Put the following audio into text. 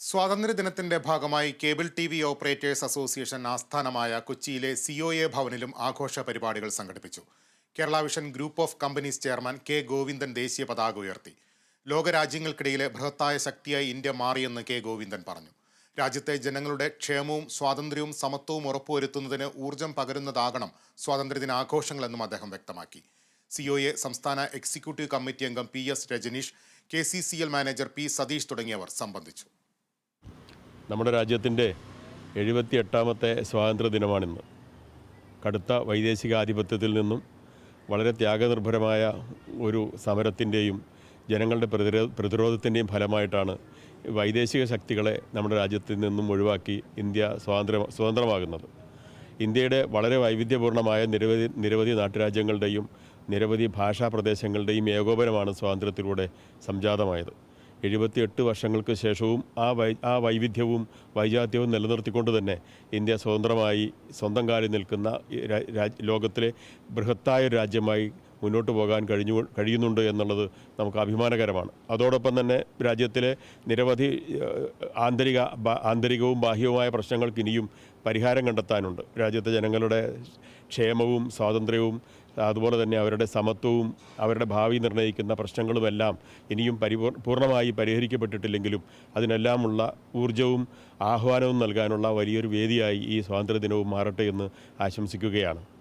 സ്വാതന്ത്ര്യദിനത്തിന്റെ ഭാഗമായി cable T V operators association ആസ്ഥാനമായ കൊച്ചിയിലെ സി ഒ എ ഭവനിലും ആഘോഷ പരിപാടികൾ സംഘടിപ്പിച്ചു. Kerala vision group of companies chairman K Govindan ദേശീയ പതാക ഉയർത്തി. ലോകരാജ്യങ്ങൾക്കിടയിലെ ബൃഹത്തായ ശക്തിയായി ഇന്ത്യ മാറിയെന്ന് കെ ഗോവിന്ദൻ പറഞ്ഞു. രാജ്യത്തെ ജനങ്ങളുടെ ക്ഷേമവും സ്വാതന്ത്ര്യവും സമത്വവും ഉറപ്പുവരുത്തുന്നതിന് ഊർജം പകരുന്നതാകണം സ്വാതന്ത്ര്യദിന ആഘോഷങ്ങളെന്നും അദ്ദേഹം വ്യക്തമാക്കി. സി ഒ എ സംസ്ഥാന എക്സിക്യൂട്ടീവ് കമ്മിറ്റി അംഗം P S Rajaneesh K C C L manager P Satheesh തുടങ്ങിയവർ സംബന്ധിച്ചു. നമ്മുടെ രാജ്യത്തിന്റെ എഴുപത്തി എട്ടാമത്തെ സ്വാതന്ത്ര്യ ദിനമാണിന്ന്. കടുത്ത വൈദേശിക ആധിപത്യത്തിൽ നിന്നും വളരെ ത്യാഗനിർഭരമായ ഒരു സമരത്തിന്റെയും ജനങ്ങളുടെ പ്രതിരോ പ്രതിരോധത്തിന്റെയും ഫലമായിട്ടാണ് വൈദേശിക ശക്തികളെ നമ്മുടെ രാജ്യത്തിൽ നിന്നും ഒഴിവാക്കി ഇന്ത്യ സ്വാതന്ത്ര്യ സ്വതന്ത്രമാകുന്നത്. ഇന്ത്യയുടെ വളരെ വൈവിധ്യപൂർണമായ നിരവധി നിരവധി നാട്ടുരാജ്യങ്ങളുടെയും നിരവധി ഭാഷാ പ്രദേശങ്ങളുടെയും ഏകോപനമാണ് സ്വാതന്ത്ര്യത്തിലൂടെ സംജാതമായത്. എഴുപത്തിയെട്ട് വർഷങ്ങൾക്ക് ശേഷവും ആ വൈ ആ വൈവിധ്യവും വൈജാത്യവും നിലനിർത്തിക്കൊണ്ട് തന്നെ ഇന്ത്യ സ്വതന്ത്രമായി സ്വന്തം കാലിൽ നിൽക്കുന്ന ലോകത്തിലെ ബൃഹത്തായ രാജ്യമായി മുന്നോട്ട് പോകാൻ കഴിഞ്ഞു കഴിയുന്നുണ്ട് എന്നുള്ളത് നമുക്ക് അഭിമാനകരമാണ്. അതോടൊപ്പം തന്നെ രാജ്യത്തിലെ നിരവധി ആന്തരിക ആന്തരികവും ബാഹ്യവുമായ പ്രശ്നങ്ങൾക്ക് ഇനിയും പരിഹാരം കണ്ടെത്താനുണ്ട്. രാജ്യത്തെ ജനങ്ങളുടെ ക്ഷേമവും സ്വാതന്ത്ര്യവും അതുപോലെ തന്നെ അവരുടെ സമത്വവും അവരുടെ ഭാവി നിർണയിക്കുന്ന പ്രശ്നങ്ങളുമെല്ലാം ഇനിയും പരിപൂർ പൂർണമായി പരിഹരിക്കപ്പെട്ടിട്ടില്ലെങ്കിലും അതിനെല്ലാമുള്ള ഊർജവും ആഹ്വാനവും നൽകാനുള്ള വലിയൊരു വേദിയായി ഈ സ്വാതന്ത്ര്യദിനവും മാറട്ടെ എന്ന് ആശംസിക്കുകയാണ്.